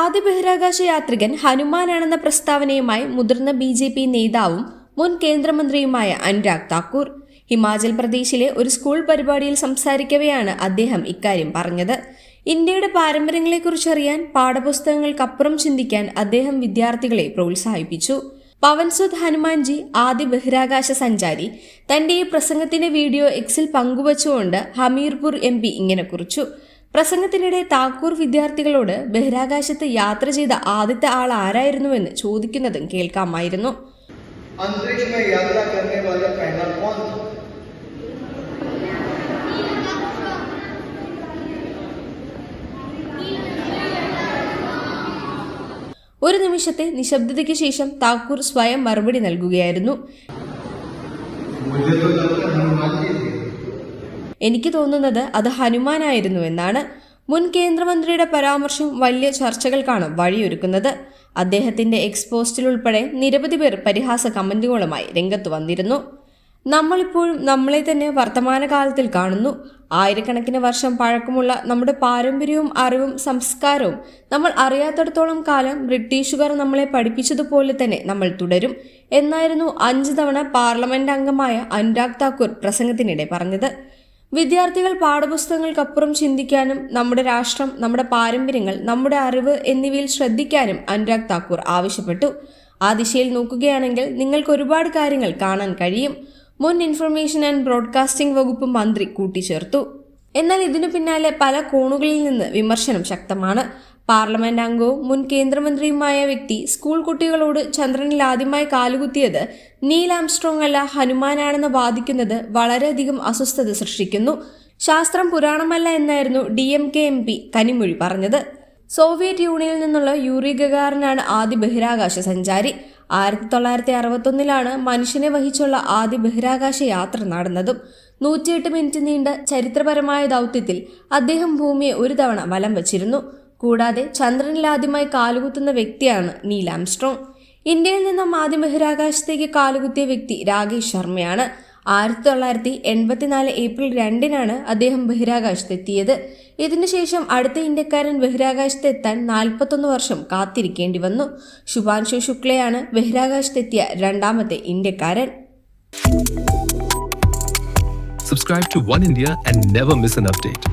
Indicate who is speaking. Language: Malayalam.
Speaker 1: ആദ്യ ബഹിരാകാശ യാത്രികൻ ഹനുമാനാണെന്ന പ്രസ്താവനയുമായി മുതിർന്ന ബി ജെ പി നേതാവും മുൻ കേന്ദ്രമന്ത്രിയുമായ അനുരാഗ് താക്കൂർ. ഹിമാചൽ പ്രദേശിലെ ഒരു സ്കൂൾ പരിപാടിയിൽ സംസാരിക്കവെയാണ് അദ്ദേഹം ഇക്കാര്യം പറഞ്ഞത്. ഇന്ത്യയുടെ പാരമ്പര്യങ്ങളെക്കുറിച്ചറിയാൻ പാഠപുസ്തകങ്ങൾക്കപ്പുറം ചിന്തിക്കാൻ അദ്ദേഹം വിദ്യാർത്ഥികളെ പ്രോത്സാഹിപ്പിച്ചു. പവൻസുദ് ഹനുമാൻജി ആദ്യ ബഹിരാകാശ സഞ്ചാരി തന്റെ ഈ പ്രസംഗത്തിന്റെ വീഡിയോ എക്സിൽ പങ്കുവച്ചുകൊണ്ട് ഹമീർപൂർ എം ഇങ്ങനെ കുറിച്ചു. പ്രസംഗത്തിനിടെ താക്കൂർ വിദ്യാർത്ഥികളോട് ബഹിരാകാശത്ത് യാത്ര ചെയ്ത ആദ്യത്തെ ആൾ ആരായിരുന്നുവെന്ന് ചോദിക്കുന്നതും കേൾക്കാമായിരുന്നു. ഒരു നിമിഷത്തെ നിശബ്ദതയ്ക്ക് ശേഷം താക്കൂർ സ്വയം മറുപടി നൽകുകയായിരുന്നു. എനിക്ക് തോന്നുന്നത് അത് ഹനുമാനായിരുന്നു എന്നാണ്. മുൻ കേന്ദ്രമന്ത്രിയുടെ പരാമർശം വലിയ ചർച്ചകൾക്കാണ് വഴിയൊരുക്കുന്നത്. അദ്ദേഹത്തിന്റെ എക്സ് പോസ്റ്റിൽ ഉൾപ്പെടെ നിരവധി പേർ പരിഹാസ കമന്റുകളുമായി രംഗത്ത് വന്നിരുന്നു. നമ്മളിപ്പോഴും നമ്മളെ തന്നെ വർത്തമാനകാലത്തിൽ കാണുന്നു. ആയിരക്കണക്കിന് വർഷം പഴക്കമുള്ള നമ്മുടെ പാരമ്പര്യവും അറിവും സംസ്കാരവും നമ്മൾ അറിയാത്തിടത്തോളം കാലം ബ്രിട്ടീഷുകാർ നമ്മളെ പഠിപ്പിച്ചതുപോലെ തന്നെ നമ്മൾ തുടരും എന്നായിരുന്നു അഞ്ച് തവണ പാർലമെന്റ് അംഗമായ അനുരാഗ് താക്കൂർ പ്രസംഗത്തിനിടെ പറഞ്ഞത്. വിദ്യാർത്ഥികൾ പാഠപുസ്തകങ്ങൾക്കപ്പുറം ചിന്തിക്കാനും നമ്മുടെ രാഷ്ട്രം നമ്മുടെ പാരമ്പര്യങ്ങൾ നമ്മുടെ അറിവ് എന്നിവയിൽ ശ്രദ്ധിക്കാനും അനുരാഗ് താക്കൂർ ആവശ്യപ്പെട്ടു. ആ ദിശയിൽ നോക്കുകയാണെങ്കിൽ നിങ്ങൾക്ക് ഒരുപാട് കാര്യങ്ങൾ കാണാൻ കഴിയും. മുൻ ഇൻഫർമേഷൻ ആൻഡ് ബ്രോഡ്കാസ്റ്റിംഗ് വകുപ്പ് മന്ത്രി കൂട്ടിച്ചേർത്തു. എന്നാൽ ഇതിനു പിന്നാലെ പല കോണുകളിൽ നിന്ന് വിമർശനം ശക്തമാണ്. പാർലമെന്റ് അംഗവും മുൻ കേന്ദ്രമന്ത്രിയുമായ വ്യക്തി സ്കൂൾ കുട്ടികളോട് ചന്ദ്രനിൽ ആദ്യമായി കാലുകുത്തിയത് നീൽ ആംസ്ട്രോങ് അല്ല ഹനുമാനാണെന്ന് വാദിക്കുന്നത് വളരെയധികം അസ്വസ്ഥത സൃഷ്ടിക്കുന്നു. ശാസ്ത്രം പുരാണമല്ല എന്നായിരുന്നു D M K M P Kanimozhi പറഞ്ഞത്. സോവിയറ്റ് യൂണിയനിൽ നിന്നുള്ള യൂറി ഗഗാറിനാണ് ആദ്യ ബഹിരാകാശ സഞ്ചാരി. ആയിരത്തി തൊള്ളായിരത്തി അറുപത്തൊന്നിലാണ് മനുഷ്യനെ വഹിച്ചുള്ള ആദ്യ ബഹിരാകാശ യാത്ര നടന്നതും. നൂറ്റിയെട്ട് മിനിറ്റ് നീണ്ട ചരിത്രപരമായ ദൗത്യത്തിൽ അദ്ദേഹം ഭൂമിയെ ഒരു തവണ വലം വച്ചിരുന്നു. കൂടാതെ ചന്ദ്രനിൽ ആദ്യമായി കാലുകുത്തുന്ന വ്യക്തിയാണ് നീൽ ആംസ്ട്രോങ്. ഇന്ത്യയിൽ നിന്നും ആദ്യ ബഹിരാകാശത്തേക്ക് കാലുകുത്തിയ വ്യക്തി രാകേഷ് ശർമ്മയാണ്. ആയിരത്തി തൊള്ളായിരത്തി എൺപത്തിനാല് ഏപ്രിൽ രണ്ടിനാണ് അദ്ദേഹം ബഹിരാകാശത്തെത്തിയത്. ഇതിനുശേഷം അടുത്ത ഇന്ത്യക്കാരൻ ബഹിരാകാശത്തെത്താൻ നാൽപ്പത്തൊന്ന് വർഷം കാത്തിരിക്കേണ്ടി വന്നു. ശുഭാൻശു ശുക്ലയാണ് ബഹിരാകാശത്തെത്തിയ രണ്ടാമത്തെ ഇന്ത്യക്കാരൻ.
Speaker 2: Subscribe to One India and never miss an update.